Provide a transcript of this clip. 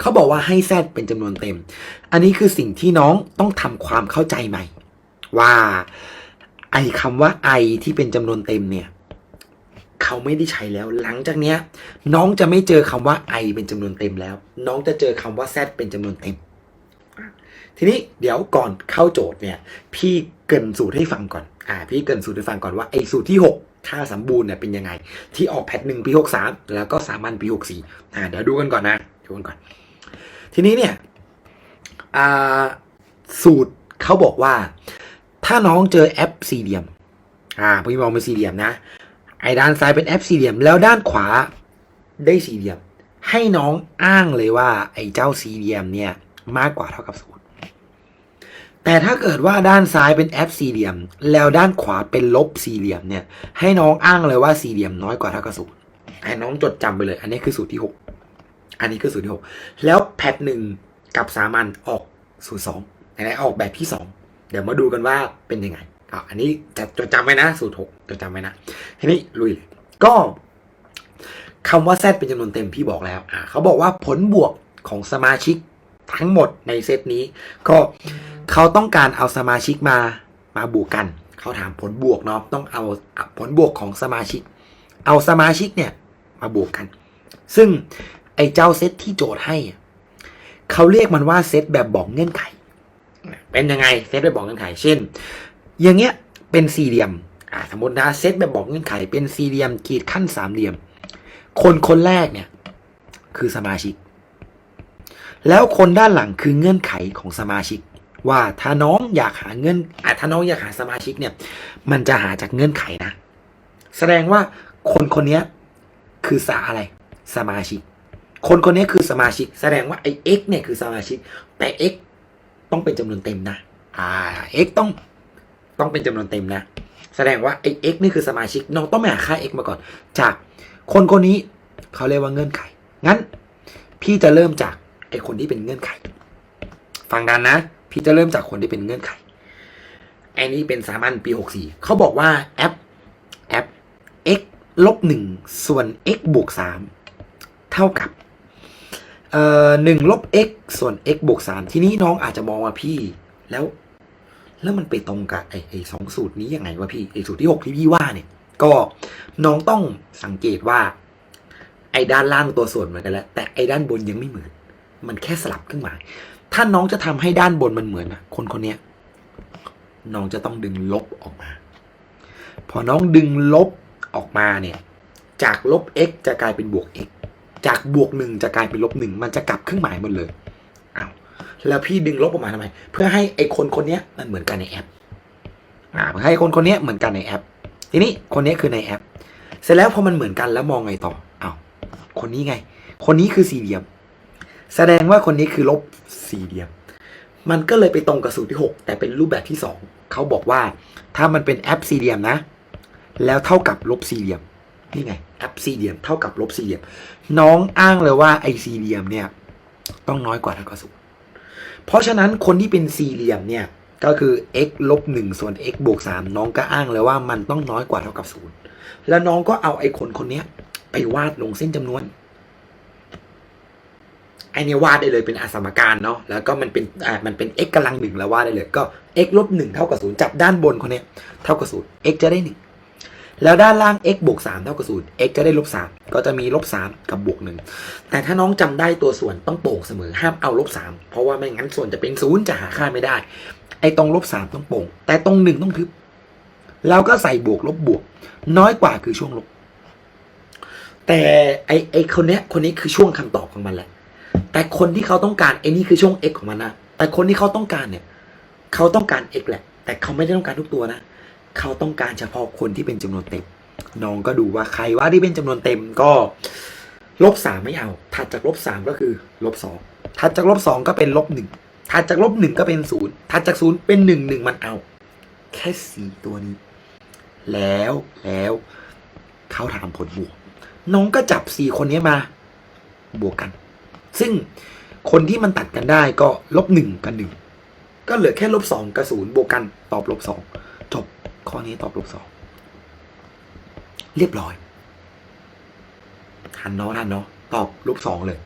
เขาบอกว่าให้ z เป็นจำนวนเต็ม อันนี้คือสิ่งที่น้องต้องทำความเข้าใจใหม่ ว่าไอ้คำว่า i ที่เป็นจำนวนเต็มเนี่ยเขาไม่ได้ใช้แล้ว หลังจากเนี้ย น้องจะไม่เจอคำว่า i เป็นจำนวนเต็มแล้ว น้องจะเจอคำว่า z เป็นจำนวนเต็ม ทีนี้เดี๋ยวก่อนเข้าโจทย์เนี่ย พี่เกินสูตรให้ฟังก่อน อ่า พี่เกินสูตรให้ฟังก่อนว่าไอสูตรที่ 6ค่าสมบูรณ์เนี่ยเป็นยังไง ที่ออกแพทหนึ่งปีหกสามแล้วก็สามัญปีหกสี่อ่าเดี๋ยวดูกันก่อนนะ ดูกันก่อน ทีนี้เนี่ยสูตรเขาบอกว่า ถ้าน้องเจอแอปสี่เหลี่ยม อ่าพี่มองเป็นสี่เหลี่ยมนะ ไอ้ด้านซ้ายเป็นแอปสี่เหลี่ยม แล้วด้านขวาได้สี่เหลี่ยม ให้น้องอ้างเลยว่า ไอ้เจ้าสี่เหลี่ยมเนี่ยมากกว่าเท่ากับศูนย์แต่ถ้าเกิดว่าด้านซ้ายเป็นแอปสี่เหลี่ยม แล้วด้านขวาเป็นลบสี่เหลี่ยมเนี่ย ให้น้องอ้างเลยว่าสี่เหลี่ยมน้อยกว่าเท่ากับศูนย์ให้น้องจดจำไปเลย อันนี้คือสูตรที่หก อันนี้คือสูตรที่หกแล้วแพทหนึ่งกับสามัญออกสูตรสองอันนี้ออกแบบที่สองเดี๋ยวมาดูกันว่าเป็นยังไงอะอันนี้จะจดจำไว้นะ สูตรหกจดจำไว้นะ ทีนี้ลุยเลยก็คำว่า z เป็นจำนวนเต็มพี่บอกแล้วอะเขาบอกว่าผลบวกของสมาชิกทั้งหมดในเซตนี้ ก็เขาต้องการเอาสมาชิกมามาบวกกัน เขาถามผลบวกเนาะต้องเอาผลบวกของสมาชิก เอาสมาชิกเนี่ยมาบวกกัน ซึ่ง อ้เจ้าเซตที่โจทย์ให้ เขาเรียกมันว่าเซตแบบบอกเงื่อนไข เป็นยังไงเซตแบบบอกเงื่อนไข เช่น อย่างเงี้ยเป็นสี่เหลี่ยมอ่าสมมตินะเซตแบบบอกเงื่อนไข เป็นสี่เหลี่ยมขีดขั้นสามเหลี่ยม คนคนแรกเนี่ย คือสมาชิก แล้วคนด้านหลังคือเงื่อนไขของสมาชิก ว่าถ้าน้องอยากหาเงื่อนอะถ้าน้องอยากหาสมาชิกเนี่ย มันจะหาจากเงื่อนไขนะ แสดงว่าคนคนนี้คือสาอะไร สมาชิก คนคนนี้คือสมาชิก แสดงว่าไอ้ x เนี่ยคือสมาชิก แต่ x ต้องเป็นจำนวนเต็มนะ อ่า x ต้องต้องเป็นจำนวนเต็มนะ แสดงว่าไอ้ x นี่คือสมาชิกน้องต้องไปหาค่า x มาก่อน จากคนคนนี้เขาเรียกว่าเงื่อนไข งั้น พี่จะเริ่มจากไอ้คนที่เป็นเงื่อนไข ฟังดันนะ พี่จะเริ่มจากคนที่เป็นเงื่อนไขไอ้นี่เป็นสามัญปี64เขาบอกว่าแอปแอป x ลบหนึ่งส่วน x บวกสามเท่ากับ เอ่อหนึ่งลบ x ส่วน x บวกสามทีนี้น้องอาจจะมองว่าพี่ แล้ว แล้วมันไปตรงกับไอ้ไอ้สองสูตรนี้ยังไงวะพี่ไอ้สูตรที่หกที่พี่ว่าเนี่ย ก็น้องต้องสังเกตว่า ไอ้ด้านล่างตัวส่วนเหมือนกันแล้ว แต่ไอ้ด้านบนยังไม่เหมือน มันแค่สลับเครื่องหมายถ้าน้องจะทำให้ด้านบนมันเหมือนนะคนคนเนี้ยน้องจะต้องดึงลบออกมา พอน้องดึงลบออกมาเนี่ย จากลบ x จะกลายเป็นบวก x จากบวกหนึ่งจะกลายเป็นลบหนึ่งมันจะกลับเครื่องหมายหมดเลยอ้าวแล้วพี่ดึงลบออกมาทำไม เพื่อให้ไอ้คนคนนี้มันเหมือนกันในแอปอ่าเพื่อให้คนคนนี้เหมือนกันในแอป ทีนี้คนนี้คือในแอป เสร็จแล้วพอมันเหมือนกันแล้วมองไงต่ออ้าวคนนี้ไง คนนี้คือสี่เหลี่ยม แสดงว่าคนนี้คือลบสี่เหลี่ยม มันก็เลยไปตรงกับสูตรที่ 6 แต่เป็นรูปแบบที่ 2เขาบอกว่าถ้ามันเป็นแอปสี่เหลี่ยมนะ แล้วเท่ากับลบสี่เหลี่ยม นี่ไงแอปสี่เหลี่ยมเท่ากับลบสี่เหลี่ยม น้องอ้างเลยว่าไอ้สี่เหลี่ยมเนี่ยต้องน้อยกว่าเท่ากับศูนย์เพราะฉะนั้นคนที่เป็นสี่เหลี่ยมเนี่ยก็คือ x ลบหนึ่งส่วน x บวกสามน้องก็อ้างเลยว่ามันต้องน้อยกว่าเท่ากับศูนย์แล้วน้องก็เอาไอ้คนคนนี้ไปวาดลงเส้นจำนวนไอเนี่ยวาดได้เลยเป็นอาสมการเนาะแล้วก็มันเป็นอ่ามันเป็น x กำลังหนึ่งแล้ววาดได้เลย ก็ x ลบหนึ่งเท่ากับศูนย์จับด้านบนคนเนี้ยเท่ากับศูนย์ x จะได้หนึ่ง แล้วด้านล่าง x บวกสามเท่ากับศูนย์ x จะได้ลบสามก็จะมีลบสามกับบวกหนึ่งแต่ถ้าน้องจำได้ตัวส่วนต้องโป่งเสมอห้ามเอาลบสามเพราะว่าไม่งั้นส่วนจะเป็นศูนย์จะหาค่าไม่ได้ ไอ้ตรงลบสามต้องโป่ง แต่ตรงหนึ่งต้องทึบแล้วก็ใส่บวกลบบวก น้อยกว่าคือช่วงลบ แต่ไอ้ไอ้คนเนี้ยคนนี้คือช่วงคำตอบของมันแหละ แต่คนที่เขาต้องการไอ้นี่คือช่วง x ของมันนะแต่คนที่เขาต้องการเนี่ย เขาต้องการ x แหละ แต่เขาไม่ได้ต้องการทุกตัวนะ เขาต้องการเฉพาะคนที่เป็นจำนวนเต็ม น้องก็ดูว่าใครว่าที่เป็นจำนวนเต็มก็ลบสามไม่เอา ถัดจากลบสามก็คือลบสองถัดจากลบสองก็เป็นลบหนึ่งถัดจากลบหนึ่งก็เป็นศูนย์ถัดจากศูนย์เป็นหนึ่งหนึ่งมันเอา แค่สี่ตัวนี้ แล้วแล้วเขาถามผลบวก น้องก็จับสี่คนนี้มา บวกกัน ซึ่งคนที่มันตัดกันได้ก็ลบหนึ่งกับหนึ่งก็เหลือแค่ลบสองกับศูนย์บวกกันตอบลบสอง ข้อนี้ตอบลบสองเรียบร้อยทันเนาะทันเนาะตอบลบสองเลย